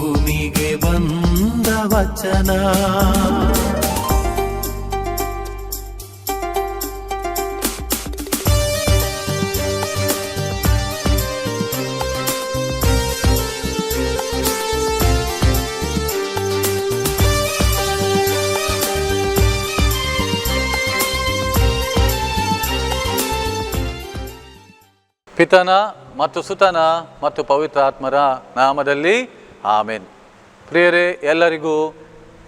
ಭೂಮಿಗೆ ಬಂದ ವಚನ. ಪಿತನ ಮತ್ತು ಸುತನ ಮತ್ತು ಪವಿತ್ರಾತ್ಮರ ನಾಮದಲ್ಲಿ ಆಮೇನ್. ಪ್ರಿಯರೇ, ಎಲ್ಲರಿಗೂ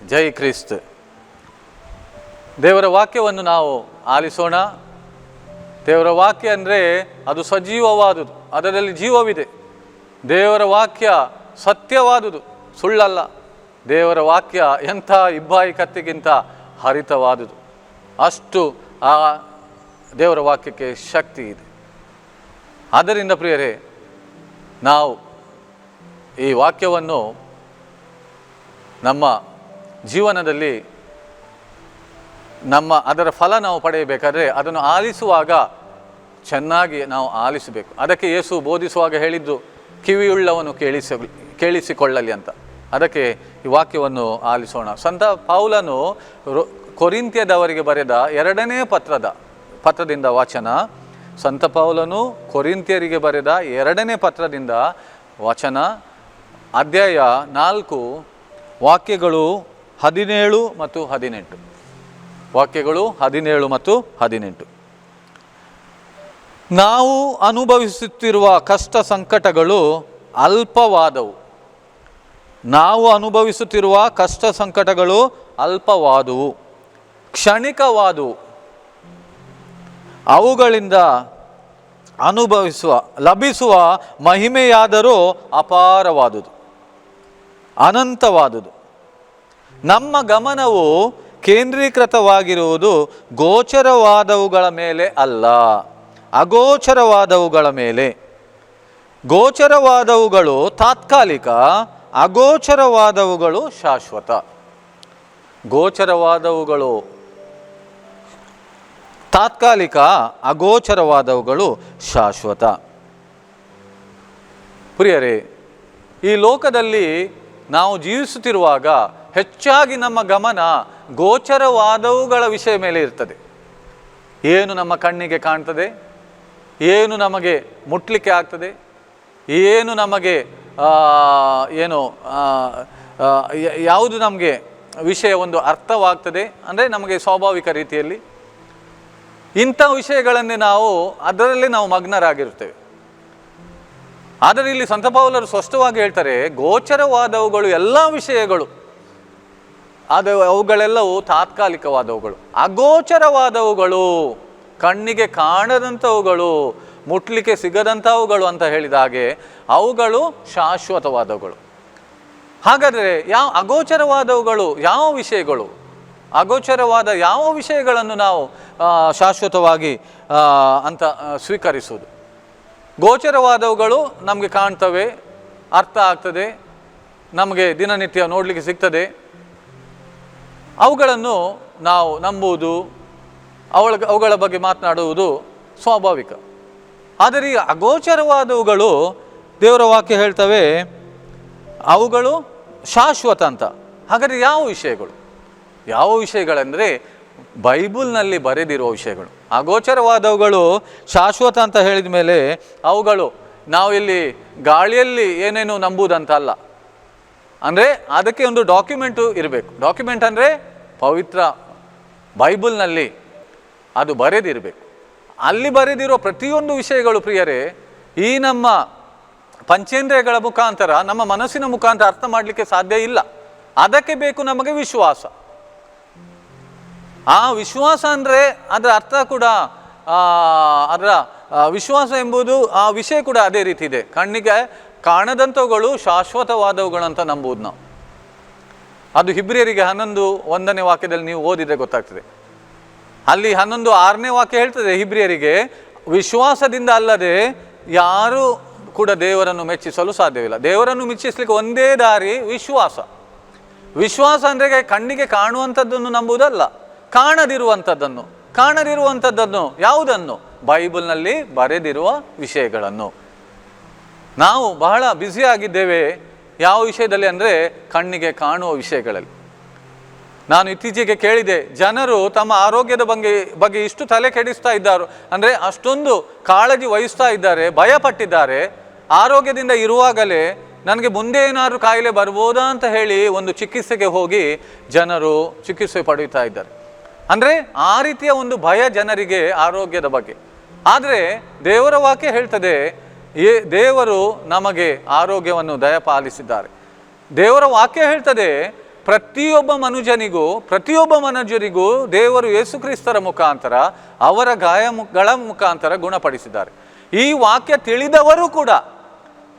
ಜೈ ಕ್ರಿಸ್ತ್. ದೇವರ ವಾಕ್ಯವನ್ನು ನಾವು ಆಲಿಸೋಣ. ದೇವರ ವಾಕ್ಯ ಅಂದರೆ ಅದು ಸಜೀವವಾದುದು, ಅದರಲ್ಲಿ ಜೀವವಿದೆ. ದೇವರ ವಾಕ್ಯ ಸತ್ಯವಾದುದು, ಸುಳ್ಳಲ್ಲ. ದೇವರ ವಾಕ್ಯ ಎಂಥ ಇಬ್ಬಾಯಿ ಕತ್ತಿಗಿಂತ ಹರಿತವಾದುದು. ಅಷ್ಟು ಆ ದೇವರ ವಾಕ್ಯಕ್ಕೆ ಶಕ್ತಿ ಇದೆ. ಆದ್ದರಿಂದ ಪ್ರಿಯರೇ, ನಾವು ಈ ವಾಕ್ಯವನ್ನು ನಮ್ಮ ಜೀವನದಲ್ಲಿ ನಮ್ಮ ಅದರ ಫಲ ನಾವು ಪಡೆಯಬೇಕಾದರೆ ಅದನ್ನು ಆಲಿಸುವಾಗ ಚೆನ್ನಾಗಿ ನಾವು ಆಲಿಸಬೇಕು. ಅದಕ್ಕೆ ಯೇಸು ಬೋಧಿಸುವಾಗ ಹೇಳಿದ್ದು, ಕಿವಿಯುಳ್ಳವನು ಕೇಳಿಸ, ಕೇಳಿಸಿಕೊಳ್ಳಲಿ ಅಂತ. ಅದಕ್ಕೆ ಈ ವಾಕ್ಯವನ್ನು ಆಲಿಸೋಣ. ಸಂತ ಪೌಲನು ಕೊರಿಂತ್ಯದವರಿಗೆ ಬರೆದ ಎರಡನೇ ಪತ್ರದ, ಪತ್ರದಿಂದ ವಾಚನ, ಸಂತ ಪೌಲನು ಕೊರಿಂತ್ಯರಿಗೆ ಬರೆದ ಎರಡನೇ ಪತ್ರದಿಂದ ವಚನ ಅಧ್ಯಾಯ ನಾಲ್ಕು, ವಾಕ್ಯಗಳು ಹದಿನೇಳು ಮತ್ತು ಹದಿನೆಂಟು. ವಾಕ್ಯಗಳು ಹದಿನೇಳು ಮತ್ತು ಹದಿನೆಂಟು. ನಾವು ಅನುಭವಿಸುತ್ತಿರುವ ಕಷ್ಟ ಸಂಕಟಗಳು ಅಲ್ಪವಾದವು. ನಾವು ಅನುಭವಿಸುತ್ತಿರುವ ಕಷ್ಟ ಸಂಕಟಗಳು ಅಲ್ಪವಾದುವು. ಕ್ಷಣಿಕವಾದುವು. ಅವುಗಳಿಂದ ಅನುಭವಿಸುವ, ಲಭಿಸುವ ಮಹಿಮೆಯಾದರೂ ಅಪಾರವಾದುದು. ಅನಂತವಾದುದು. ನಮ್ಮ ಗಮನವು ಕೇಂದ್ರೀಕೃತವಾಗಿರುವುದು ಗೋಚರವಾದವುಗಳ ಮೇಲೆ ಅಲ್ಲ. ಅಗೋಚರವಾದವುಗಳ ಮೇಲೆ. ಗೋಚರವಾದವುಗಳು ತಾತ್ಕಾಲಿಕ, ಅಗೋಚರವಾದವುಗಳು ಶಾಶ್ವತ. ಗೋಚರವಾದವುಗಳು ತಾತ್ಕಾಲಿಕ, ಅಗೋಚರವಾದವುಗಳು ಶಾಶ್ವತ. ಪ್ರಿಯರೇ, ಈ ಲೋಕದಲ್ಲಿ ನಾವು ಜೀವಿಸುತ್ತಿರುವಾಗ ಹೆಚ್ಚಾಗಿ ನಮ್ಮ ಗಮನ ಗೋಚರವಾದವುಗಳ ವಿಷಯ ಮೇಲೆ ಇರ್ತದೆ. ಏನು ನಮ್ಮ ಕಣ್ಣಿಗೆ ಕಾಣ್ತದೆ? ಏನು ನಮಗೆ ಮುಟ್ಲಿಕ್ಕೆ ಆಗ್ತದೆ? ಏನು ನಮಗೆ ಏನು ಯಾವುದು ನಮಗೆ ವಿಷಯ ಒಂದು ಅರ್ಥವಾಗ್ತದೆ? ಅಂದರೆ ನಮಗೆ ಸ್ವಾಭಾವಿಕ ರೀತಿಯಲ್ಲಿ ಇಂಥ ವಿಷಯಗಳನ್ನೇ ನಾವು, ಅದರಲ್ಲೇ ನಾವು ಮಗ್ನರಾಗಿರುತ್ತೇವೆ. ಆದರೆ ಇಲ್ಲಿ ಸಂತ ಪೌಲರು ಸ್ಪಷ್ಟವಾಗಿ ಹೇಳ್ತಾರೆ, ಗೋಚರವಾದವುಗಳು ಎಲ್ಲ ವಿಷಯಗಳು. ಅದು ಅವುಗಳೆಲ್ಲವೂ ತಾತ್ಕಾಲಿಕವಾದವುಗಳು. ಅಗೋಚರವಾದವುಗಳು, ಕಣ್ಣಿಗೆ ಕಾಣದಂಥವುಗಳು, ಮುಟ್ಲಿಕ್ಕೆ ಸಿಗದಂಥವುಗಳು ಅಂತ ಹೇಳಿದ ಹಾಗೆ ಅವುಗಳು ಶಾಶ್ವತವಾದವುಗಳು. ಹಾಗಾದರೆ ಯಾವ ಅಗೋಚರವಾದವುಗಳು ಯಾವ ವಿಷಯಗಳು? ಅಗೋಚರವಾದ ಯಾವ ವಿಷಯಗಳನ್ನು ನಾವು ಶಾಶ್ವತವಾಗಿ ಅಂತ ಸ್ವೀಕರಿಸುವುದು? ಗೋಚರವಾದವುಗಳು ನಮಗೆ ಕಾಣ್ತವೆ, ಅರ್ಥ ಆಗ್ತದೆ, ನಮಗೆ ದಿನನಿತ್ಯ ನೋಡಲಿಕ್ಕೆ ಸಿಗ್ತದೆ. ಅವುಗಳನ್ನು ನಾವು ನಂಬುವುದು, ಅವಳ, ಅವುಗಳ ಬಗ್ಗೆ ಮಾತನಾಡುವುದು ಸ್ವಾಭಾವಿಕ. ಆದರೆ ಈ ಅಗೋಚರವಾದವುಗಳು ದೇವರ ವಾಕ್ಯ ಹೇಳ್ತವೆ, ಅವುಗಳು ಶಾಶ್ವತ ಅಂತ. ಹಾಗಾದರೆ ಯಾವ ವಿಷಯಗಳು? ಯಾವ ವಿಷಯಗಳೆಂದರೆ ಬೈಬಲ್ನಲ್ಲಿ ಬರೆದಿರುವ ವಿಷಯಗಳು. ಅಗೋಚರವಾದವುಗಳು ಶಾಶ್ವತ ಅಂತ ಹೇಳಿದ ಮೇಲೆ ಅವುಗಳು ನಾವು ಇಲ್ಲಿ ಗಾಳಿಯಲ್ಲಿ ಏನೇನು ನಂಬುವುದಂತಲ್ಲ. ಅಂದರೆ ಅದಕ್ಕೆ ಒಂದು ಡಾಕ್ಯುಮೆಂಟು ಇರಬೇಕು. ಡಾಕ್ಯುಮೆಂಟ್ ಅಂದರೆ ಪವಿತ್ರ ಬೈಬಲ್ನಲ್ಲಿ ಅದು ಬರೆದಿರಬೇಕು. ಅಲ್ಲಿ ಬರೆದಿರೋ ಪ್ರತಿಯೊಂದು ವಿಷಯಗಳು ಪ್ರಿಯರೇ, ಈ ನಮ್ಮ ಪಂಚೇಂದ್ರಿಯಗಳ ಮುಖಾಂತರ, ನಮ್ಮ ಮನಸ್ಸಿನ ಮುಖಾಂತರ ಅರ್ಥ ಮಾಡಲಿಕ್ಕೆ ಸಾಧ್ಯ ಇಲ್ಲ. ಅದಕ್ಕೆ ಬೇಕು ನಮಗೆ ವಿಶ್ವಾಸ. ಆ ವಿಶ್ವಾಸ ಅಂದರೆ ಅದರ ಅರ್ಥ ಕೂಡ ಅದರ ವಿಶ್ವಾಸ ಎಂಬುದು ಆ ವಿಷಯ ಕೂಡ ಅದೇ ರೀತಿ ಇದೆ. ಕಣ್ಣಿಗೆ ಕಾಣದಂಥವುಗಳು ಶಾಶ್ವತವಾದವುಗಳು ಅಂತ ನಂಬುವುದು ನಾವು. ಅದು ಹಿಬ್ರಿಯರಿಗೆ ಹನ್ನೊಂದು ಒಂದನೇ ವಾಕ್ಯದಲ್ಲಿ ನೀವು ಓದಿದ್ರೆ ಗೊತ್ತಾಗ್ತದೆ. ಅಲ್ಲಿ ಹನ್ನೊಂದು ಆರನೇ ವಾಕ್ಯ ಹೇಳ್ತದೆ ಹಿಬ್ರಿಯರಿಗೆ, ವಿಶ್ವಾಸದಿಂದ ಅಲ್ಲದೆ ಯಾರು ಕೂಡ ದೇವರನ್ನು ಮೆಚ್ಚಿಸಲು ಸಾಧ್ಯವಿಲ್ಲ. ದೇವರನ್ನು ಮೆಚ್ಚಿಸಲಿಕ್ಕೆ ಒಂದೇ ದಾರಿ ವಿಶ್ವಾಸ. ವಿಶ್ವಾಸ ಅಂದರೆ ಕಣ್ಣಿಗೆ ಕಾಣುವಂಥದ್ದನ್ನು ನಂಬುವುದಲ್ಲ. ಕಾಣದಿರುವಂಥದ್ದನ್ನು ಕಾಣದಿರುವಂಥದ್ದನ್ನು ಯಾವುದನ್ನು? ಬೈಬಲ್ನಲ್ಲಿ ಬರೆದಿರುವ ವಿಷಯಗಳನ್ನು. ನಾವು ಬಹಳ ಬ್ಯುಸಿಯಾಗಿದ್ದೇವೆ ಯಾವ ವಿಷಯದಲ್ಲಿ ಅಂದರೆ ಕಣ್ಣಿಗೆ ಕಾಣುವ ವಿಷಯಗಳಲ್ಲಿ. ನಾನು ಇತ್ತೀಚೆಗೆ ಕೇಳಿದೆ, ಜನರು ತಮ್ಮ ಆರೋಗ್ಯದ ಬಗ್ಗೆ ಬಗ್ಗೆ ಇಷ್ಟು ತಲೆ ಕೆಡಿಸ್ತಾ ಇದ್ದಾರೆ. ಅಂದರೆ ಅಷ್ಟೊಂದು ಕಾಳಜಿ ವಹಿಸ್ತಾ ಇದ್ದಾರೆ, ಭಯಪಟ್ಟಿದ್ದಾರೆ. ಆರೋಗ್ಯದಿಂದ ಇರುವಾಗಲೇ ನನಗೆ ಮುಂದೆ ಏನಾದರೂ ಕಾಯಿಲೆ ಬರ್ಬೋದಾ ಅಂತ ಹೇಳಿ ಒಂದು ಚಿಕಿತ್ಸೆಗೆ ಹೋಗಿ ಜನರು ಚಿಕಿತ್ಸೆ ಪಡೆಯುತ್ತಾ ಇದ್ದಾರೆ. ಅಂದರೆ ಆ ರೀತಿಯ ಒಂದು ಭಯ ಜನರಿಗೆ ಆರೋಗ್ಯದ ಬಗ್ಗೆ. ಆದರೆ ದೇವರ ವಾಕ್ಯ ಹೇಳ್ತದೆ, ಏ, ದೇವರು ನಮಗೆ ಆರೋಗ್ಯವನ್ನು ದಯಪಾಲಿಸಿದ್ದಾರೆ. ದೇವರ ವಾಕ್ಯ ಹೇಳ್ತದೆ, ಪ್ರತಿಯೊಬ್ಬ ಮನುಜನಿಗೂ, ಪ್ರತಿಯೊಬ್ಬ ಮನುಜರಿಗೂ ದೇವರು ಯೇಸುಕ್ರಿಸ್ತರ ಮುಖಾಂತರ, ಅವರ ಗಾಯಗಳ ಮುಖಾಂತರ ಗುಣಪಡಿಸಿದ್ದಾರೆ. ಈ ವಾಕ್ಯ ತಿಳಿದವರು ಕೂಡ,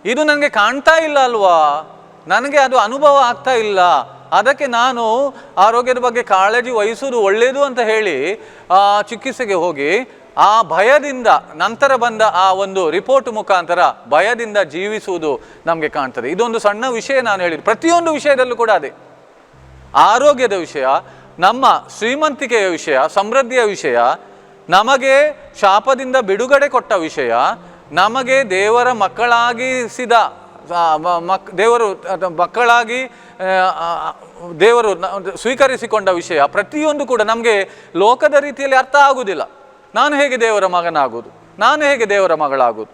ಇದು ನನಗೆ ಕಾಣ್ತಾ ಇಲ್ಲ ಅಲ್ವಾ? ನನಗೆ ಅದು ಅನುಭವ ಆಗ್ತಾ ಇಲ್ಲ. ಅದಕ್ಕೆ ನಾನು ಆರೋಗ್ಯದ ಬಗ್ಗೆ ಕಾಳಜಿ ವಹಿಸುವುದು ಒಳ್ಳೆಯದು ಅಂತ ಹೇಳಿ ಚಿಕಿತ್ಸೆಗೆ ಹೋಗಿ, ಆ ಭಯದಿಂದ ನಂತರ ಬಂದ ಆ ಒಂದು ರಿಪೋರ್ಟ್ ಮುಖಾಂತರ ಭಯದಿಂದ ಜೀವಿಸುವುದು ನಮಗೆ ಕಾಣ್ತದೆ. ಇದೊಂದು ಸಣ್ಣ ವಿಷಯ ನಾನು ಹೇಳಿದ್ದು ಪ್ರತಿಯೊಂದು ವಿಷಯದಲ್ಲೂ ಕೂಡ ಅದೇ. ಆರೋಗ್ಯದ ವಿಷಯ, ನಮ್ಮ ಶ್ರೀಮಂತಿಕೆಯ ವಿಷಯ, ಸಮೃದ್ಧಿಯ ವಿಷಯ, ನಮಗೆ ಶಾಪದಿಂದ ಬಿಡುಗಡೆ ಕೊಟ್ಟ ವಿಷಯ, ನಮಗೆ ದೇವರ ಮಕ್ಕಳಾಗಿಸಿದ ಮಕ್, ದೇವರು ಮಕ್ಕಳಾಗಿ ದೇವರು ಸ್ವೀಕರಿಸಿಕೊಂಡ ವಿಷಯ. ಪ್ರತಿಯೊಂದು ಕೂಡ ನಮಗೆ ಲೋಕದ ರೀತಿಯಲ್ಲಿ ಅರ್ಥ ಆಗುವುದಿಲ್ಲ ನಾನು ಹೇಗೆ ದೇವರ ಮಗನಾಗುವುದು? ನಾನು ಹೇಗೆ ದೇವರ ಮಗಳಾಗುವುದು?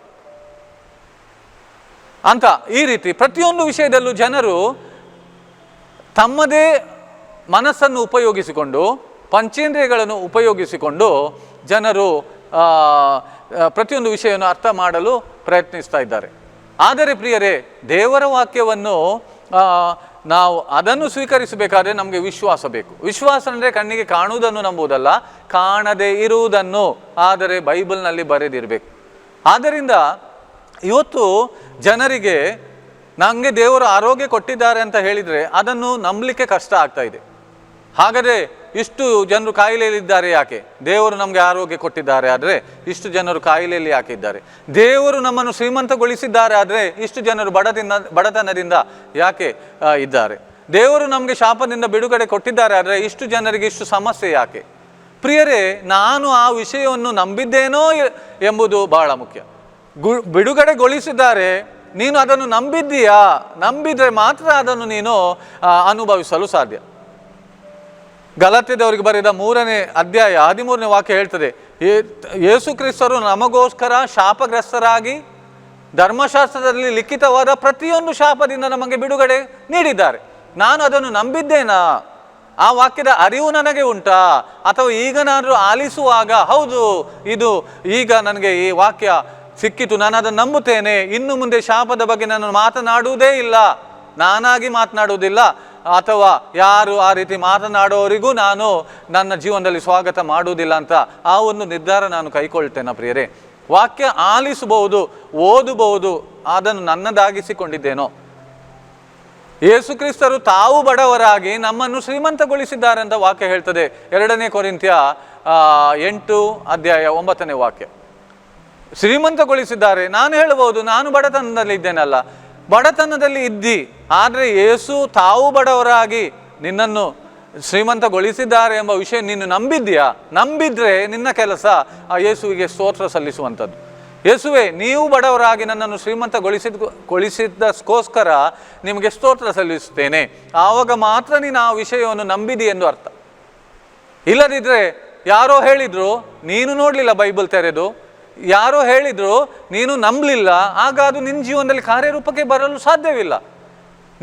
ಅಂತ ಈ ರೀತಿ ಪ್ರತಿಯೊಂದು ವಿಷಯದಲ್ಲೂ ಜನರು ತಮ್ಮದೇ ಮನಸ್ಸನ್ನು ಉಪಯೋಗಿಸಿಕೊಂಡು, ಪಂಚೇಂದ್ರಿಯಗಳನ್ನು ಉಪಯೋಗಿಸಿಕೊಂಡು ಜನರು ಪ್ರತಿಯೊಂದು ವಿಷಯವನ್ನು ಅರ್ಥ ಮಾಡಲು ಪ್ರಯತ್ನಿಸ್ತಾ ಇದ್ದಾರೆ. ಆದರೆ ಪ್ರಿಯರೇ, ದೇವರ ವಾಕ್ಯವನ್ನು ನಾವು ಅದನ್ನು ಸ್ವೀಕರಿಸಬೇಕಾದ್ರೆ ನಮಗೆ ವಿಶ್ವಾಸ ಬೇಕು. ವಿಶ್ವಾಸ ಅಂದರೆ ಕಣ್ಣಿಗೆ ಕಾಣುವುದನ್ನು ನಂಬುವುದಲ್ಲ, ಕಾಣದೇ ಇರುವುದನ್ನು, ಆದರೆ ಬೈಬಲ್ನಲ್ಲಿ ಬರೆದಿರಬೇಕು. ಆದ್ದರಿಂದ ಇವತ್ತು ಜನರಿಗೆ ನನಗೆ ದೇವರು ಆರೋಗ್ಯ ಕೊಟ್ಟಿದ್ದಾರೆ ಅಂತ ಹೇಳಿದರೆ ಅದನ್ನು ನಂಬಲಿಕ್ಕೆ ಕಷ್ಟ ಆಗ್ತಾ ಇದೆ. ಹಾಗಾದರೆ ಇಷ್ಟು ಜನರು ಕಾಯಿಲೆಯಲ್ಲಿದ್ದಾರೆ ಯಾಕೆ? ದೇವರು ನಮಗೆ ಆರೋಗ್ಯ ಕೊಟ್ಟಿದ್ದಾರೆ ಆದರೆ ಇಷ್ಟು ಜನರು ಕಾಯಿಲೆಯಲ್ಲಿ ಯಾಕೆ ಇದ್ದಾರೆ? ದೇವರು ನಮ್ಮನ್ನು ಶ್ರೀಮಂತಗೊಳಿಸಿದ್ದಾರೆ ಆದರೆ ಇಷ್ಟು ಜನರು ಬಡದಿಂದ, ಬಡತನದಿಂದ ಯಾಕೆ ಇದ್ದಾರೆ? ದೇವರು ನಮಗೆ ಶಾಪದಿಂದ ಬಿಡುಗಡೆ ಕೊಟ್ಟಿದ್ದಾರೆ ಆದರೆ ಇಷ್ಟು ಜನರಿಗೆ ಇಷ್ಟು ಸಮಸ್ಯೆ ಯಾಕೆ? ಪ್ರಿಯರೇ, ನಾನು ಆ ವಿಷಯವನ್ನು ನಂಬಿದ್ದೇನೋ ಎಂಬುದು ಬಹಳ ಮುಖ್ಯ. ಗು, ಬಿಡುಗಡೆಗೊಳಿಸಿದ್ದಾರೆ, ನೀನು ಅದನ್ನು ನಂಬಿದ್ದೀಯಾ? ನಂಬಿದರೆ ಮಾತ್ರ ಅದನ್ನು ನೀನು ಅನುಭವಿಸಲು ಸಾಧ್ಯ. ಗಲತ್ಯದವರಿಗೆ ಬರೆದ ಮೂರನೇ ಅಧ್ಯಾಯ, ಹದಿಮೂರನೇ ವಾಕ್ಯ ಹೇಳ್ತದೆ ಯೇಸು ಕ್ರಿಸ್ತರು ನಮಗೋಸ್ಕರ ಶಾಪಗ್ರಸ್ತರಾಗಿ ಧರ್ಮಶಾಸ್ತ್ರದಲ್ಲಿ ಲಿಖಿತವಾದ ಪ್ರತಿಯೊಂದು ಶಾಪದಿಂದ ನಮಗೆ ಬಿಡುಗಡೆ ನೀಡಿದ್ದಾರೆ. ನಾನು ಅದನ್ನು ನಂಬಿದ್ದೇನಾ? ಆ ವಾಕ್ಯದ ಅರಿವು ನನಗೆ ಉಂಟಾ? ಅಥವಾ ಈಗ ನಾನು ಆಲಿಸುವಾಗ, ಹೌದು, ಇದು ಈಗ ನನಗೆ ಈ ವಾಕ್ಯ ಸಿಕ್ಕಿತು, ನಾನು ಅದನ್ನು ನಂಬುತ್ತೇನೆ. ಇನ್ನು ಮುಂದೆ ಶಾಪದ ಬಗ್ಗೆ ನಾನು ಮಾತನಾಡುವುದೇ ಇಲ್ಲ. ನಾನಾಗಿ ಮಾತನಾಡುವುದಿಲ್ಲ. ಅಥವಾ ಯಾರು ಆ ರೀತಿ ಮಾತನಾಡೋರಿಗೂ ನಾನು ನನ್ನ ಜೀವನದಲ್ಲಿ ಸ್ವಾಗತ ಮಾಡುವುದಿಲ್ಲ ಅಂತ ಆ ಒಂದು ನಿರ್ಧಾರ ನಾನು ಕೈಕೊಳ್ತೇನೆ ಪ್ರಿಯರೇ. ವಾಕ್ಯ ಆಲಿಸಬಹುದು, ಓದಬಹುದು, ಅದನ್ನು ನನ್ನದಾಗಿಸಿಕೊಂಡಿದ್ದೇನೋ. ಯೇಸು ಕ್ರಿಸ್ತರು ತಾವು ಬಡವರಾಗಿ ನಮ್ಮನ್ನು ಶ್ರೀಮಂತಗೊಳಿಸಿದ್ದಾರೆ ಅಂತ ವಾಕ್ಯ ಹೇಳ್ತದೆ. ಎರಡನೇ ಕೊರಿಂತ್ಯ ಎಂಟು ಅಧ್ಯಾಯ ಒಂಬತ್ತನೇ ವಾಕ್ಯ. ಶ್ರೀಮಂತಗೊಳಿಸಿದ್ದಾರೆ, ನಾನು ಹೇಳಬಹುದು, ನಾನು ಬಡತನದಲ್ಲಿ ಇದ್ದೇನಲ್ಲ ಬಡತನದಲ್ಲಿ ಇದ್ದಿ ಆದರೆ ಯೇಸು ತಾವು ಬಡವರಾಗಿ ನಿನ್ನನ್ನು ಶ್ರೀಮಂತಗೊಳಿಸಿದ್ದಾರೆ ಎಂಬ ವಿಷಯ ನೀನು ನಂಬಿದ್ಯಾ ನಂಬಿದ್ರೆ ನಿನ್ನ ಕೆಲಸ ಆ ಯೇಸುವಿಗೆ ಸ್ತೋತ್ರ ಸಲ್ಲಿಸುವಂಥದ್ದು. ಯೇಸುವೆ, ನೀವು ಬಡವರಾಗಿ ನನ್ನನ್ನು ಶ್ರೀಮಂತಗೊಳಿಸಿದ ಗೊಳಿಸಿದ್ದಕ್ಕೋಸ್ಕರ ನಿಮಗೆ ಸ್ತೋತ್ರ ಸಲ್ಲಿಸುತ್ತೇನೆ. ಆವಾಗ ಮಾತ್ರ ನೀನು ಆ ವಿಷಯವನ್ನು ನಂಬಿದಿ ಎಂದು ಅರ್ಥ. ಇಲ್ಲದಿದ್ದರೆ ಯಾರೋ ಹೇಳಿದ್ರು, ನೀನು ನೋಡಲಿಲ್ಲ ಬೈಬಲ್ ತೆರೆದು? ಯಾರೋ ಹೇಳಿದ್ರು, ನೀನು ನಂಬಲಿಲ್ಲ, ಆಗ ಅದು ನಿನ್ನ ಜೀವನದಲ್ಲಿ ಕಾರ್ಯರೂಪಕ್ಕೆ ಬರಲು ಸಾಧ್ಯವಿಲ್ಲ.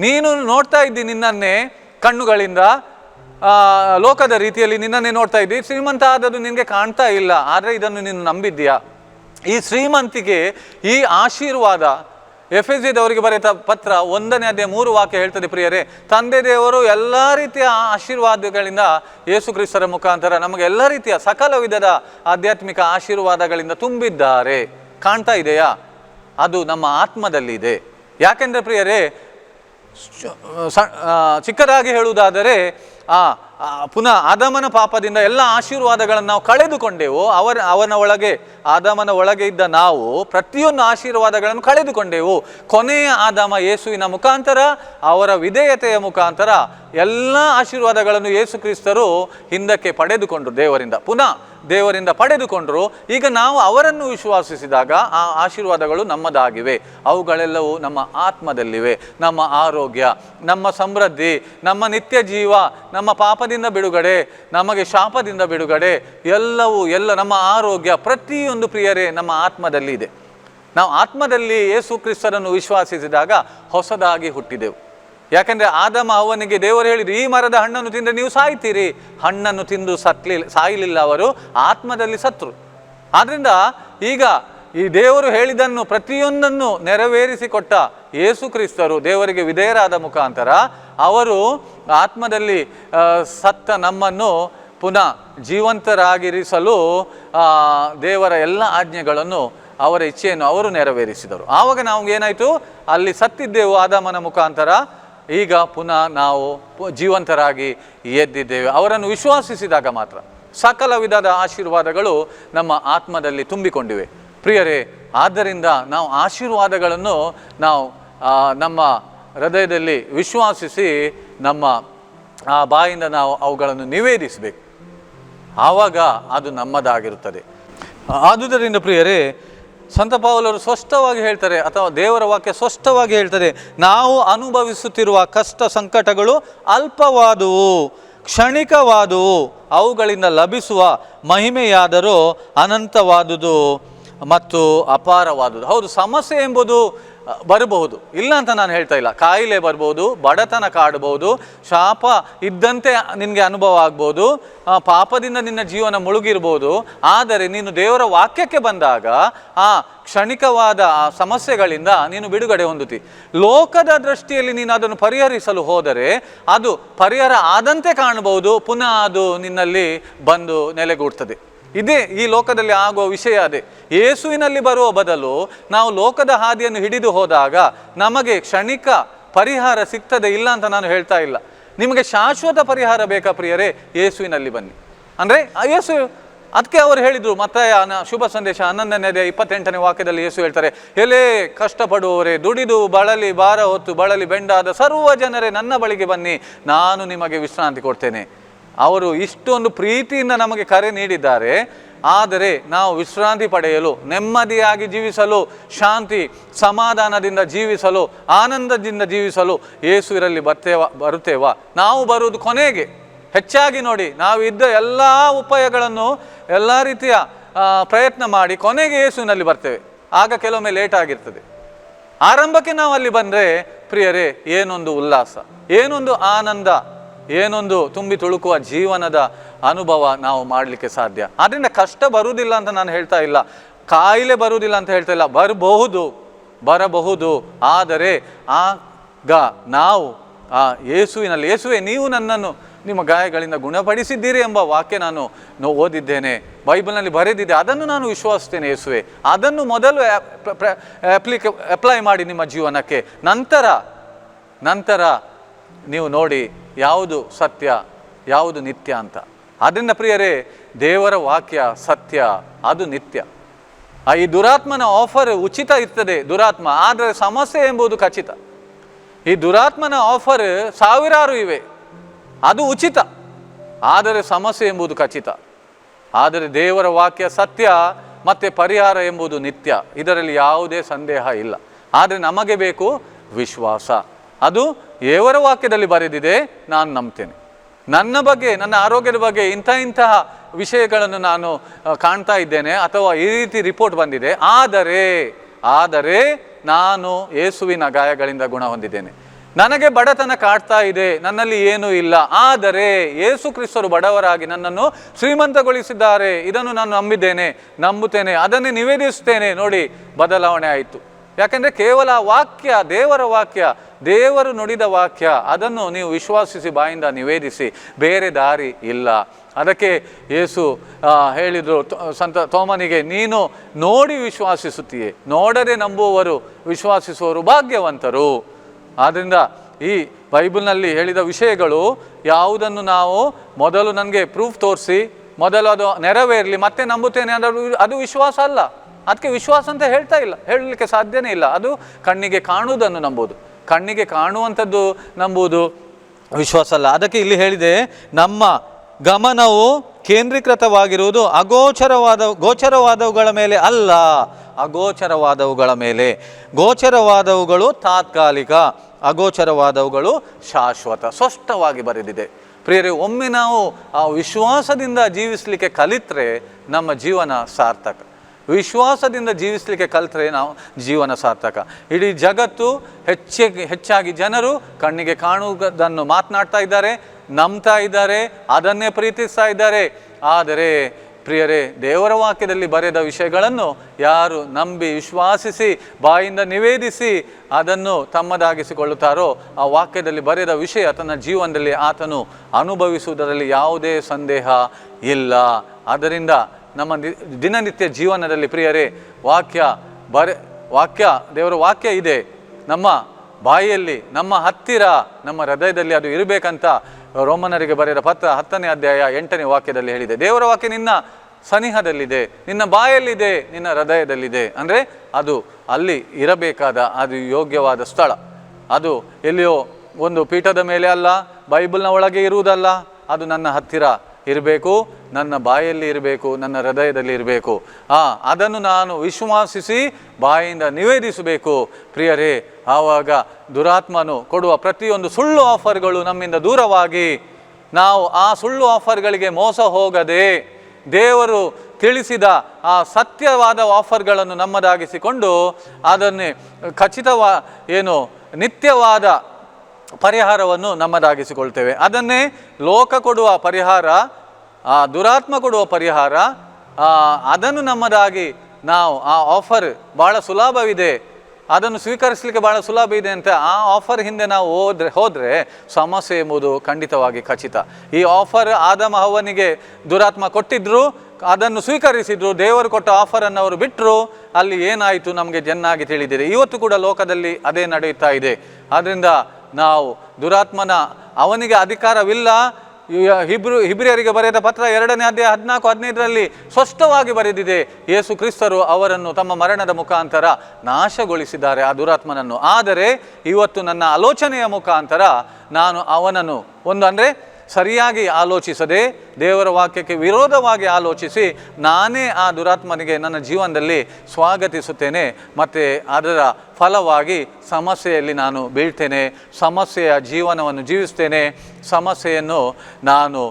ನೀನು ನೋಡ್ತಾ ಇದ್ದಿ ನಿನ್ನನ್ನೇ ಕಣ್ಣುಗಳಿಂದ ಲೋಕದ ರೀತಿಯಲ್ಲಿ ನಿನ್ನನ್ನೇ ನೋಡ್ತಾ ಇದ್ದಿ. ಶ್ರೀಮಂತ ಆದದ್ದು ನಿನಗೆ ಕಾಣ್ತಾ ಇಲ್ಲ, ಆದರೆ ಇದನ್ನು ನೀನು ನಂಬಿದ್ದೀಯಾ? ಈ ಶ್ರೀಮಂತಿಗೆ ಈ ಆಶೀರ್ವಾದ ಎಫ್ ಎಸ್ ಜಿದವರಿಗೆ ಬರೆದ ಪತ್ರ ಒಂದನೇ ಅದೇ ಮೂರು ವಾಕ್ಯ ಹೇಳ್ತದೆ ಪ್ರಿಯರೇ. ತಂದೆ ದೇವರು ಎಲ್ಲ ರೀತಿಯ ಆಶೀರ್ವಾದಗಳಿಂದ ಯೇಸು ಕ್ರಿಸ್ತರ ಮುಖಾಂತರ ನಮಗೆ ಎಲ್ಲ ರೀತಿಯ ಸಕಲ ವಿಧದ ಆಧ್ಯಾತ್ಮಿಕ ಆಶೀರ್ವಾದಗಳಿಂದ ತುಂಬಿದ್ದಾರೆ. ಕಾಣ್ತಾ ಇದೆಯಾ? ಅದು ನಮ್ಮ ಆತ್ಮದಲ್ಲಿದೆ. ಯಾಕೆಂದರೆ ಪ್ರಿಯರೇ ಚಿಕ್ಕದಾಗಿ ಹೇಳುವುದಾದರೆ ಆ, ಪುನಃ ಆದಮನ ಪಾಪದಿಂದ ಎಲ್ಲ ಆಶೀರ್ವಾದಗಳನ್ನು ನಾವು ಕಳೆದುಕೊಂಡೆವು. ಅವರ, ಅವನ ಒಳಗೆ, ಆದಮನ ಒಳಗೆ ಇದ್ದ ನಾವು ಪ್ರತಿಯೊಂದು ಆಶೀರ್ವಾದಗಳನ್ನು ಕಳೆದುಕೊಂಡೆವು. ಕೊನೆಯ ಆದಮ ಯೇಸುವಿನ ಮುಖಾಂತರ, ಅವರ ವಿಧೇಯತೆಯ ಮುಖಾಂತರ ಎಲ್ಲ ಆಶೀರ್ವಾದಗಳನ್ನು ಯೇಸು ಕ್ರಿಸ್ತರು ಹಿಂದಕ್ಕೆ ಪಡೆದುಕೊಂಡರು ದೇವರಿಂದ. ಪುನಃ ದೇವರಿಂದ ಪಡೆದುಕೊಂಡರು. ಈಗ ನಾವು ಅವರನ್ನು ವಿಶ್ವಾಸಿಸಿದಾಗ ಆ ಆಶೀರ್ವಾದಗಳು ನಮ್ಮದಾಗಿವೆ. ಅವುಗಳೆಲ್ಲವೂ ನಮ್ಮ ಆತ್ಮದಲ್ಲಿವೆ. ನಮ್ಮ ಆರೋಗ್ಯ, ನಮ್ಮ ಸಮೃದ್ಧಿ, ನಮ್ಮ ನಿತ್ಯ ಜೀವ ನಮ್ಮ ಪಾಪದಿಂದ ಬಿಡುಗಡೆ, ನಮಗೆ ಶಾಪದಿಂದ ಬಿಡುಗಡೆ, ಎಲ್ಲವೂ, ಎಲ್ಲ ನಮ್ಮ ಆರೋಗ್ಯ ಪ್ರತಿಯೊಂದು ಪ್ರಿಯರೇ ನಮ್ಮ ಆತ್ಮದಲ್ಲಿ ಇದೆ. ನಾವು ಆತ್ಮದಲ್ಲಿ ಯೇಸು ಕ್ರಿಸ್ತರನ್ನು ವಿಶ್ವಾಸಿಸಿದಾಗ ಹೊಸದಾಗಿ ಹುಟ್ಟಿದೆವು. ಯಾಕಂದ್ರೆ ಆದಮ ಅವನಿಗೆ ದೇವರು ಹೇಳಿದ್ರು, ಈ ಮರದ ಹಣ್ಣನ್ನು ತಿಂದರೆ ನೀವು ಸಾಯ್ತೀರಿ. ಹಣ್ಣನ್ನು ತಿಂದು ಸತ್ಲಿಲ್ಲ ಸಾಯಲಿಲ್ಲ ಅವರು, ಆತ್ಮದಲ್ಲಿ ಸತ್ರು. ಆದ್ದರಿಂದ ಈಗ ಈ ದೇವರು ಹೇಳಿದನ್ನು ಪ್ರತಿಯೊಂದನ್ನು ನೆರವೇರಿಸಿಕೊಟ್ಟ ಯೇಸು ಕ್ರಿಸ್ತರು ದೇವರಿಗೆ ವಿಧೇಯರಾದ ಮುಖಾಂತರ ಅವರು ಆತ್ಮದಲ್ಲಿ ಸತ್ತ ನಮ್ಮನ್ನು ಪುನಃ ಜೀವಂತರಾಗಿರಿಸಲು ದೇವರ ಎಲ್ಲ ಆಜ್ಞೆಗಳನ್ನು ಅವರ ಇಚ್ಛೆಯನ್ನು ಅವರು ನೆರವೇರಿಸಿದರು. ಆವಾಗ ನಾವು ಏನಾಯಿತು? ಅಲ್ಲಿ ಸತ್ತಿದ್ದೆವು ಆದಾಮನ ಮುಖಾಂತರ. ಈಗ ಪುನಃ ನಾವು ಜೀವಂತರಾಗಿ ಎದ್ದಿದ್ದೇವೆ. ಅವರನ್ನು ವಿಶ್ವಾಸಿಸಿದಾಗ ಮಾತ್ರ ಸಕಲ ವಿಧದ ಆಶೀರ್ವಾದಗಳು ನಮ್ಮ ಆತ್ಮದಲ್ಲಿ ತುಂಬಿಕೊಂಡಿವೆ. ಪ್ರಿಯರೇ, ಆದ್ದರಿಂದ ನಾವು ಆಶೀರ್ವಾದಗಳನ್ನು ನಾವು ನಮ್ಮ ಹೃದಯದಲ್ಲಿ ವಿಶ್ವಾಸಿಸಿ ನಮ್ಮ ಆ ಬಾಯಿಂದ ನಾವು ಅವುಗಳನ್ನು ನಿವೇದಿಸಬೇಕು. ಆವಾಗ ಅದು ನಮ್ಮದಾಗಿರುತ್ತದೆ. ಆದುದರಿಂದ ಪ್ರಿಯರೇ, ಸಂತ ಪೌಲರು ಸ್ಪಷ್ಟವಾಗಿ ಹೇಳ್ತಾರೆ, ಅಥವಾ ದೇವರ ವಾಕ್ಯ ಸ್ಪಷ್ಟವಾಗಿ ಹೇಳ್ತಾರೆ, ನಾವು ಅನುಭವಿಸುತ್ತಿರುವ ಕಷ್ಟ ಸಂಕಟಗಳು ಅಲ್ಪವಾದುವು, ಕ್ಷಣಿಕವಾದುವು, ಅವುಗಳಿಂದ ಲಭಿಸುವ ಮಹಿಮೆಯಾದರೂ ಅನಂತವಾದುದು ಮತ್ತು ಅಪಾರವಾದುದು. ಹೌದು, ಸಮಸ್ಯೆ ಎಂಬುದು ಬರಬಹುದು. ಇಲ್ಲ ಅಂತ ನಾನು ಹೇಳ್ತಾ ಇಲ್ಲ. ಕಾಯಿಲೆ ಬರ್ಬೋದು, ಬಡತನ ಕಾಡಬಹುದು ಶಾಪ ಇದ್ದಂತೆ ನಿನಗೆ ಅನುಭವ ಆಗ್ಬೋದು ಪಾಪದಿಂದ ನಿನ್ನ ಜೀವನ ಮುಳುಗಿರ್ಬೋದು. ಆದರೆ ನೀನು ದೇವರ ವಾಕ್ಯಕ್ಕೆ ಬಂದಾಗ, ಆ, ಕ್ಷಣಿಕವಾದ ಸಮಸ್ಯೆಗಳಿಂದ ನೀನು ಬಿಡುಗಡೆ ಹೊಂದುತ್ತಿ. ಲೋಕದ ದೃಷ್ಟಿಯಲ್ಲಿ ನೀನು ಅದನ್ನು ಪರಿಹರಿಸಲು ಹೋದರೆ, ಅದು ಪರಿಹಾರ ಆದಂತೆ ಕಾಣಬಹುದು, ಪುನಃ ಅದು ನಿನ್ನಲ್ಲಿ ಬಂದು ನೆಲೆಗೂಡ್ತದೆ. ಇದೇ ಈ ಲೋಕದಲ್ಲಿ ಆಗುವ ವಿಷಯ ಅದೇ. ಯೇಸುವಿನಲ್ಲಿ ಬರುವ ಬದಲು ನಾವು ಲೋಕದ ಹಾದಿಯನ್ನು ಹಿಡಿದು ಹೋದಾಗ ನಮಗೆ ಕ್ಷಣಿಕ ಪರಿಹಾರ ಸಿಗ್ತದೆ ಇಲ್ಲ ಅಂತ ನಾನು ಹೇಳ್ತಾ ಇಲ್ಲ. ನಿಮಗೆ ಶಾಶ್ವತ ಪರಿಹಾರ ಬೇಕಾ ಪ್ರಿಯರೇ? ಯೇಸುವಿನಲ್ಲಿ ಬನ್ನಿ. ಅಂದರೆ ಯೇಸು ಅದಕ್ಕೆ ಅವರು ಹೇಳಿದರು ಮತ್ತೆ ಶುಭ ಸಂದೇಶ ಹನ್ನೊಂದನೇ ಇಪ್ಪತ್ತೆಂಟನೇ ವಾಕ್ಯದಲ್ಲಿ ಯೇಸು ಹೇಳ್ತಾರೆ, ಎಲೆ ಕಷ್ಟಪಡುವವರೇ, ದುಡಿದು, ಬಳಲಿ, ಭಾರ ಹೊತ್ತು, ಬಳಲಿ, ಬೆಂಡಾದ ಸರ್ವ ಜನರೇ ನನ್ನ ಬಳಿಗೆ ಬನ್ನಿ, ನಾನು ನಿಮಗೆ ವಿಶ್ರಾಂತಿ ಕೊಡ್ತೇನೆ. ಅವರು ಇಷ್ಟೊಂದು ಪ್ರೀತಿಯಿಂದ ನಮಗೆ ಕರೆ ನೀಡಿದ್ದಾರೆ. ಆದರೆ ನಾವು ವಿಶ್ರಾಂತಿ ಪಡೆಯಲು, ನೆಮ್ಮದಿಯಾಗಿ ಜೀವಿಸಲು, ಶಾಂತಿ, ಸಮಾಧಾನದಿಂದ ಜೀವಿಸಲು, ಆನಂದದಿಂದ ಜೀವಿಸಲು ಯೇಸುವಿರಲ್ಲಿ ಬರ್ತೇವ, ಬರುತ್ತೇವ. ನಾವು ಬರುವುದು ಕೊನೆಗೆ. ಹೆಚ್ಚಾಗಿ ನೋಡಿ, ನಾವು ಇದ್ದ ಎಲ್ಲ ಉಪಾಯಗಳನ್ನು, ಎಲ್ಲ ರೀತಿಯ ಪ್ರಯತ್ನ ಮಾಡಿ ಕೊನೆಗೆ ಯೇಸುವಿನಲ್ಲಿ ಬರ್ತೇವೆ. ಆಗ ಕೆಲವೊಮ್ಮೆ ಲೇಟ್ ಆಗಿರ್ತದೆ. ಆರಂಭಕ್ಕೆ ನಾವು ಅಲ್ಲಿ ಬಂದರೆ, ಪ್ರಿಯರೇ, ಏನೊಂದು ಉಲ್ಲಾಸ, ಏನೊಂದು ಆನಂದ ಏನೊಂದು ತುಂಬಿ ತುಳುಕುವ ಜೀವನದ ಅನುಭವ ನಾವು ಮಾಡಲಿಕ್ಕೆ ಸಾಧ್ಯ. ಆದ್ದರಿಂದ ಕಷ್ಟ ಬರುವುದಿಲ್ಲ ಅಂತ ನಾನು ಹೇಳ್ತಾ ಇಲ್ಲ. ಕಾಯಿಲೆ ಬರುವುದಿಲ್ಲ ಅಂತ ಹೇಳ್ತಾ ಇಲ್ಲ. ಬರಬಹುದು ಬರಬಹುದು. ಆದರೆ ಆಗ ನಾವು ಆ ಯೇಸುವಿನಲ್ಲಿ, ಯೇಸುವೆ, ನೀವು ನನ್ನನ್ನು ನಿಮ್ಮ ಗಾಯಗಳಿಂದ ಗುಣಪಡಿಸಿದ್ದೀರಿ ಎಂಬ ವಾಕ್ಯ ನಾನು ಓದಿದ್ದೇನೆ. ಬೈಬಲ್ನಲ್ಲಿ ಬರೆದಿದೆ. ಅದನ್ನು ನಾನು ವಿಶ್ವಾಸಿಸ್ತೇನೆ, ಯೇಸುವೆ. ಅದನ್ನು ಮೊದಲು ಅಪ್ಲಿಕ, ಅಪ್ಲೈ ಮಾಡಿ ನಿಮ್ಮ ಜೀವನಕ್ಕೆ. ನಂತರ ನಂತರ ನೀವು ನೋಡಿ ಯಾವುದು ಸತ್ಯ, ಯಾವುದು ನಿತ್ಯ ಅಂತ. ಆದ್ದರಿಂದ ಪ್ರಿಯರೇ, ದೇವರ ವಾಕ್ಯ ಸತ್ಯ, ಅದು ನಿತ್ಯ. ಆ ಈ ದುರಾತ್ಮನ ಆಫರ್ ಉಚಿತ ಇರ್ತದೆ ದುರಾತ್ಮ, ಆದರೆ ಸಮಸ್ಯೆ ಎಂಬುದು ಖಚಿತ. ಈ ದುರಾತ್ಮನ ಆಫರ್ ಸಾವಿರಾರು ಇವೆ, ಅದು ಉಚಿತ, ಆದರೆ ಸಮಸ್ಯೆ ಎಂಬುದು ಖಚಿತ. ಆದರೆ ದೇವರ ವಾಕ್ಯ ಸತ್ಯ, ಮತ್ತು ಪರಿಹಾರ ಎಂಬುದು ನಿತ್ಯ, ಇದರಲ್ಲಿ ಯಾವುದೇ ಸಂದೇಹ ಇಲ್ಲ. ಆದರೆ ನಮಗೆ ಬೇಕು ವಿಶ್ವಾಸ. ಅದು ದೇವರ ವಾಕ್ಯದಲ್ಲಿ ಬರೆದಿದೆ, ನಾನು ನಂಬ್ತೇನೆ. ನನ್ನ ಬಗ್ಗೆ, ನನ್ನ ಆರೋಗ್ಯದ ಬಗ್ಗೆ ಇಂಥ ಇಂತಹ ವಿಷಯಗಳನ್ನು ನಾನು ಕಾಣ್ತಾ ಇದ್ದೇನೆ ಅಥವಾ ಈ ರೀತಿ ರಿಪೋರ್ಟ್ ಬಂದಿದೆ. ಆದರೆ ಆದರೆ ನಾನು ಯೇಸುವಿನ ಗಾಯಗಳಿಂದ ಗುಣ ಹೊಂದಿದ್ದೇನೆ. ನನಗೆ ಬಡತನ ಕಾಡ್ತಾ ಇದೆ, ನನ್ನಲ್ಲಿ ಏನೂ ಇಲ್ಲ. ಆದರೆ ಯೇಸು ಕ್ರಿಸ್ತರು ಬಡವರಾಗಿ ನನ್ನನ್ನು ಶ್ರೀಮಂತಗೊಳಿಸಿದ್ದಾರೆ. ಇದನ್ನು ನಾನು ನಂಬಿದ್ದೇನೆ, ನಂಬುತ್ತೇನೆ, ಅದನ್ನೇ ನಿವೇದಿಸುತ್ತೇನೆ. ನೋಡಿ, ಬದಲಾವಣೆ ಆಯಿತು. ಯಾಕೆಂದರೆ ಕೇವಲ ವಾಕ್ಯ, ದೇವರ ವಾಕ್ಯ, ದೇವರು ನುಡಿದ ವಾಕ್ಯ, ಅದನ್ನು ನೀವು ವಿಶ್ವಾಸಿಸಿ ಬಾಯಿಂದ ನಿವೇದಿಸಿ, ಬೇರೆ ದಾರಿ ಇಲ್ಲ. ಅದಕ್ಕೆ ಯೇಸು ಹೇಳಿದರು ಸಂತ, ತೋಮನಿಗೆ, ನೀನು ನೋಡಿ ವಿಶ್ವಾಸಿಸುತ್ತೀಯೇ. ನೋಡದೆ ನಂಬುವವರು ವಿಶ್ವಾಸಿಸುವವರು ಭಾಗ್ಯವಂತರು. ಆದ್ದರಿಂದ ಈ ಬೈಬಲ್ನಲ್ಲಿ ಹೇಳಿದ ವಿಷಯಗಳು ಯಾವುದನ್ನು ನಾವು ಮೊದಲು ನನಗೆ ಪ್ರೂಫ್ ತೋರಿಸಿ, ಮೊದಲು ಅದು ನೆರವೇರಲಿ, ಮತ್ತೆ ನಂಬುತ್ತೇನೆ ಅದು ಅದು ವಿಶ್ವಾಸ ಅಲ್ಲ. ಅದಕ್ಕೆ ವಿಶ್ವಾಸ ಅಂತ ಹೇಳ್ತಾ ಇಲ್ಲ. ಹೇಳಲಿಕ್ಕೆ ಸಾಧ್ಯನೇ ಇಲ್ಲ. ಅದು ಕಣ್ಣಿಗೆ ಕಾಣುವುದನ್ನು ನಂಬುವುದು. ಕಣ್ಣಿಗೆ ಕಾಣುವಂಥದ್ದು ನಂಬುವುದು ವಿಶ್ವಾಸ ಅಲ್ಲ. ಅದಕ್ಕೆ ಇಲ್ಲಿ ಹೇಳಿದೆ, ನಮ್ಮ ಗಮನವು ಕೇಂದ್ರೀಕೃತವಾಗಿರುವುದು ಅಗೋಚರವಾದ, ಗೋಚರವಾದವುಗಳ ಮೇಲೆ ಅಲ್ಲ. ಅಗೋಚರವಾದವುಗಳ ಮೇಲೆ. ಗೋಚರವಾದವುಗಳು ತಾತ್ಕಾಲಿಕ, ಅಗೋಚರವಾದವುಗಳು ಶಾಶ್ವತ ಸ್ಪಷ್ಟವಾಗಿ ಬರೆದಿದೆ. ಪ್ರಿಯರೇ, ಒಮ್ಮೆ ನಾವು ಆ ವಿಶ್ವಾಸದಿಂದ ಜೀವಿಸಲಿಕ್ಕೆ ಕಲಿತರೆ ನಮ್ಮ ಜೀವನ ಸಾರ್ಥಕ. ವಿಶ್ವಾಸದಿಂದ ಜೀವಿಸಲಿಕ್ಕೆ ಕಲಿತ್ರೆ ನಾವು ಜೀವನ ಸಾರ್ಥಕ. ಇಡೀ ಜಗತ್ತು ಹೆಚ್ಚೆ ಹೆಚ್ಚಾಗಿ ಜನರು ಕಣ್ಣಿಗೆ ಕಾಣುವುದನ್ನು ಮಾತನಾಡ್ತಾ ಇದ್ದಾರೆ, ನಂಬ್ತಾ ಇದ್ದಾರೆ, ಅದನ್ನೇ ಪ್ರೀತಿಸ್ತಾ ಇದ್ದಾರೆ. ಆದರೆ ಪ್ರಿಯರೇ, ದೇವರ ವಾಕ್ಯದಲ್ಲಿ ಬರೆದ ವಿಷಯಗಳನ್ನು ಯಾರು ನಂಬಿ ವಿಶ್ವಾಸಿಸಿ, ಬಾಯಿಂದ ನಿವೇದಿಸಿ ಅದನ್ನು ತಮ್ಮದಾಗಿಸಿಕೊಳ್ಳುತ್ತಾರೋ, ಆ ವಾಕ್ಯದಲ್ಲಿ ಬರೆದ ವಿಷಯ ತನ್ನ ಜೀವನದಲ್ಲಿ ಆತನು ಅನುಭವಿಸುವುದರಲ್ಲಿ ಯಾವುದೇ ಸಂದೇಹ ಇಲ್ಲ. ಆದ್ದರಿಂದ ನಮ್ಮ ದಿನನಿತ್ಯ ಜೀವನದಲ್ಲಿ ಪ್ರಿಯರೇ, ವಾಕ್ಯ ಬರೆ, ವಾಕ್ಯ, ದೇವರ ವಾಕ್ಯ ಇದೆ. ನಮ್ಮ ಬಾಯಿಯಲ್ಲಿ ನಮ್ಮ ಹತ್ತಿರ, ನಮ್ಮ ಹೃದಯದಲ್ಲಿ ಅದು ಇರಬೇಕಂತ ರೋಮನರಿಗೆ ಬರೆದ ಪತ್ರ ಹತ್ತನೇ ಅಧ್ಯಾಯ ಎಂಟನೇ ವಾಕ್ಯದಲ್ಲಿ ಹೇಳಿದೆ. ದೇವರ ವಾಕ್ಯ ನಿನ್ನ ಸನಿಹದಲ್ಲಿದೆ, ನಿನ್ನ ಬಾಯಲ್ಲಿದೆ, ನಿನ್ನ ಹೃದಯದಲ್ಲಿದೆ. ಅಂದರೆ ಅದು ಅಲ್ಲಿ ಇರಬೇಕಾದ, ಅದು ಯೋಗ್ಯವಾದ ಸ್ಥಳ. ಅದು ಎಲ್ಲಿಯೋ ಒಂದು ಪೀಠದ ಮೇಲೆ ಅಲ್ಲ, ಬೈಬಲ್ನ ಒಳಗೆ ಇರುವುದಲ್ಲ, ಅದು ನನ್ನ ಹತ್ತಿರ. ಇರಬೇಕು, ನನ್ನ ಬಾಯಲ್ಲಿ ಇರಬೇಕು, ನನ್ನ ಹೃದಯದಲ್ಲಿ ಇರಬೇಕು. ಆ, ಅದನ್ನು ನಾನು ವಿಶ್ವಾಸಿಸಿ ಬಾಯಿಂದ ನಿವೇದಿಸಬೇಕು. ಪ್ರಿಯರೇ, ಆವಾಗ ದುರಾತ್ಮನು ಕೊಡುವ ಪ್ರತಿಯೊಂದು ಸುಳ್ಳು ಆಫರ್ಗಳು ನಮ್ಮಿಂದ ದೂರವಾಗಿ, ನಾವು ಆ ಸುಳ್ಳು ಆಫರ್ಗಳಿಗೆ ಮೋಸ ಹೋಗದೆ, ದೇವರು ತಿಳಿಸಿದ ಆ ಸತ್ಯವಾದ ಆಫರ್ಗಳನ್ನು ನಮ್ಮದಾಗಿಸಿಕೊಂಡು ಅದನ್ನೇ ಖಚಿತವಾ, ಏನು, ನಿತ್ಯವಾದ ಪರಿಹಾರವನ್ನು ನಮ್ಮದಾಗಿಸಿಕೊಳ್ತೇವೆ. ಅದನ್ನೇ ಲೋಕ ಕೊಡುವ ಪರಿಹಾರ ಆ ದುರಾತ್ಮ ಕೊಡುವ ಪರಿಹಾರ ಅದನ್ನು ನಮ್ಮದಾಗಿ ನಾವು ಆ ಆಫರ್ ಭಾಳ ಸುಲಭವಿದೆ. ಅದನ್ನು ಸ್ವೀಕರಿಸಲಿಕ್ಕೆ ಭಾಳ ಸುಲಭ ಇದೆ ಅಂತ ಆ ಆಫರ್ ಹಿಂದೆ ನಾವು ಹೋದ್ರೆ, ಹೋದರೆ ಸಮಸ್ಯೆ ಎಂಬುದು ಖಂಡಿತವಾಗಿ ಖಚಿತ. ಈ ಆಫರ್ ಆದಮ ಹವನಿಗೆ ದುರಾತ್ಮ ಕೊಟ್ಟಿದ್ರು, ಅದನ್ನು ಸ್ವೀಕರಿಸಿದ್ರು, ದೇವರು ಕೊಟ್ಟ ಆಫರನ್ನು ಅವರು ಬಿಟ್ಟರು ಅಲ್ಲಿ ಏನಾಯಿತು ನಮಗೆ ಚೆನ್ನಾಗಿ ತಿಳಿದಿದೆ. ಇವತ್ತು ಕೂಡ ಲೋಕದಲ್ಲಿ ಅದೇ ನಡೆಯುತ್ತಾ ಇದೆ. ಆದ್ದರಿಂದ ನಾವು ದುರಾತ್ಮನ, ಅವನಿಗೆ ಅಧಿಕಾರವಿಲ್ಲ ಹಿಬ್ರು ಹಿಬ್ರಿಯರಿಗೆ ಬರೆದ ಪತ್ರ ಎರಡನೇ ಅಧ್ಯಾಯ ಹದಿನಾಲ್ಕು, ಹದಿನೈದರಲ್ಲಿ ಸ್ಪಷ್ಟವಾಗಿ ಬರೆದಿದೆ, ಯೇಸು ಕ್ರಿಸ್ತರು ಅವರನ್ನು ತಮ್ಮ ಮರಣದ ಮುಖಾಂತರ ನಾಶಗೊಳಿಸಿದ್ದಾರೆ, ಆ ದುರಾತ್ಮನನ್ನು. ಆದರೆ ಇವತ್ತು ನನ್ನ ಆಲೋಚನೆಯ ಮುಖಾಂತರ ನಾನು ಅವನನ್ನು, ಒಂದು ಅಂದರೆ ಸರಿಯಾಗಿ ಆಲೋಚಿಸದೆ ದೇವರ ವಾಕ್ಯಕ್ಕೆ ವಿರೋಧವಾಗಿ ಆಲೋಚಿಸಿ ನಾನೇ ಆ ದುರಾತ್ಮನಿಗೆ ನನ್ನ ಜೀವನದಲ್ಲಿ ಸ್ವಾಗತಿಸುತ್ತೇನೆ ಮತ್ತು ಅದರ ಫಲವಾಗಿ ಸಮಸ್ಯೆಯಲ್ಲಿ ನಾನು ಬೀಳ್ತೇನೆ, ಸಮಸ್ಯೆಯ ಜೀವನವನ್ನು ಜೀವಿಸ್ತೇನೆ ಸಮಸ್ಯೆಯನ್ನು ನಾನು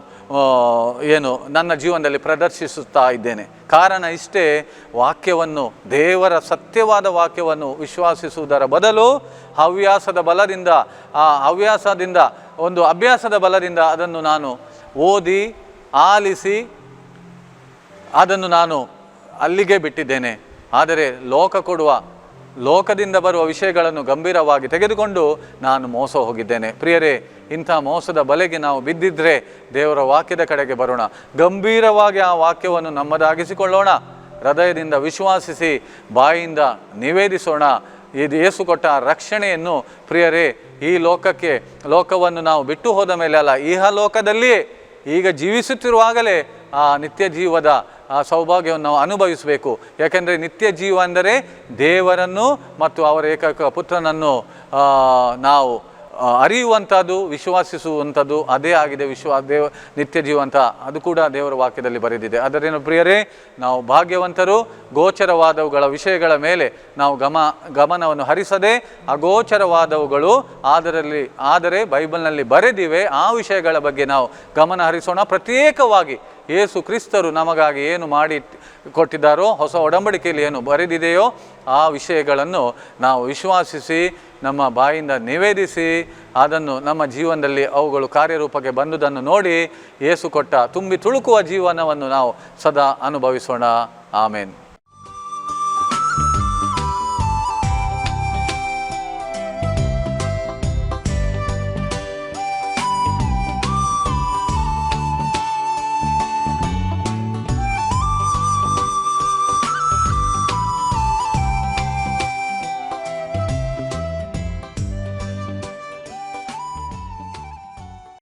ಏನು, ನನ್ನ ಜೀವನದಲ್ಲಿ ಪ್ರದರ್ಶಿಸುತ್ತಾ ಇದ್ದೇನೆ. ಕಾರಣ ಇಷ್ಟೇ, ವಾಕ್ಯವನ್ನು, ದೇವರ ಸತ್ಯವಾದ ವಾಕ್ಯವನ್ನು ವಿಶ್ವಾಸಿಸುವುದರ ಬದಲು ಹವ್ಯಾಸದ ಬಲದಿಂದ, ಆ ಹವ್ಯಾಸದಿಂದ, ಒಂದು ಅಭ್ಯಾಸದ ಬಲದಿಂದ ಅದನ್ನು ನಾನು ಓದಿ, ಆಲಿಸಿ, ಅದನ್ನು ನಾನು ಅಲ್ಲಿಗೆ ಬಿಟ್ಟಿದ್ದೇನೆ. ಆದರೆ ಲೋಕ ಕೊಡುವ, ಲೋಕದಿಂದ ಬರುವ ವಿಷಯಗಳನ್ನು ಗಂಭೀರವಾಗಿ ತೆಗೆದುಕೊಂಡು ನಾನು ಮೋಸ ಹೋಗಿದ್ದೇನೆ. ಪ್ರಿಯರೇ ಇಂಥ ಮೋಸದ ಬಲೆಗೆ ನಾವು ಬಿದ್ದಿದ್ರೆ ದೇವರ ವಾಕ್ಯದ ಕಡೆಗೆ ಬರೋಣ. ಗಂಭೀರವಾಗಿ ಆ ವಾಕ್ಯವನ್ನು ನಮ್ಮದಾಗಿಸಿಕೊಳ್ಳೋಣ. ಹೃದಯದಿಂದ ವಿಶ್ವಾಸಿಸಿ, ಬಾಯಿಂದ ನಿವೇದಿಸೋಣ. ಇದು ಯೇಸು ಕೊಟ್ಟ ರಕ್ಷಣೆಯನ್ನು ಪ್ರಿಯರೇ, ಈ ಲೋಕಕ್ಕೆ, ಲೋಕವನ್ನು ನಾವು ಬಿಟ್ಟು ಹೋದ ಮೇಲೆ ಅಲ್ಲ ಈಹ ಲೋಕದಲ್ಲಿಯೇ, ಈಗ ಜೀವಿಸುತ್ತಿರುವಾಗಲೇ ಆ ನಿತ್ಯ ಜೀವದ ಆ ಸೌಭಾಗ್ಯವನ್ನು ನಾವು ಅನುಭವಿಸಬೇಕು. ಯಾಕೆಂದರೆ ನಿತ್ಯ ಜೀವ ಅಂದರೆ ದೇವರನ್ನು ಮತ್ತು ಅವರ ಏಕೈಕ ಪುತ್ರನನ್ನು ನಾವು ಅರಿಯುವಂಥದ್ದು, ವಿಶ್ವಾಸಿಸುವಂಥದ್ದು ಅದೇ ಆಗಿದೆ. ವಿಶ್ವ, ದೇವ, ನಿತ್ಯ ಜೀವಂತ. ಅದು ಕೂಡ ದೇವರ ವಾಕ್ಯದಲ್ಲಿ ಬರೆದಿದೆ. ಅದರೇನು ಪ್ರಿಯರೇ, ನಾವು ಭಾಗ್ಯವಂತರು, ಗೋಚರವಾದವುಗಳ ವಿಷಯಗಳ ಮೇಲೆ ನಾವು ಗಮ, ಗಮನವನ್ನು ಹರಿಸದೆ ಅಗೋಚರವಾದವುಗಳು ಅದರಲ್ಲಿ ಆದರೆ ಬೈಬಲ್ನಲ್ಲಿ ಬರೆದಿವೆ. ಆ ವಿಷಯಗಳ ಬಗ್ಗೆ ನಾವು ಗಮನ ಹರಿಸೋಣ. ಪ್ರತ್ಯೇಕವಾಗಿ ಯೇಸು ಕ್ರಿಸ್ತರು ನಮಗಾಗಿ ಏನು ಮಾಡಿ ಕೊಟ್ಟಿದ್ದಾರೋ, ಹೊಸ ಒಡಂಬಡಿಕೆಯಲ್ಲಿ ಏನು ಬರೆದಿದೆಯೋ ಆ ವಿಷಯಗಳನ್ನು ನಾವು ವಿಶ್ವಾಸಿಸಿ, ನಮ್ಮ ಬಾಯಿಂದ ನಿವೇದಿಸಿ, ಅದನ್ನು ನಮ್ಮ ಜೀವನದಲ್ಲಿ ಅವುಗಳು ಕಾರ್ಯರೂಪಕ್ಕೆ ಬಂದುದನ್ನು ನೋಡಿ ಏಸು ಕೊಟ್ಟ ತುಂಬಿ ತುಳುಕುವ ಜೀವನವನ್ನು ನಾವು ಸದಾ ಅನುಭವಿಸೋಣ. ಆಮೇನ್.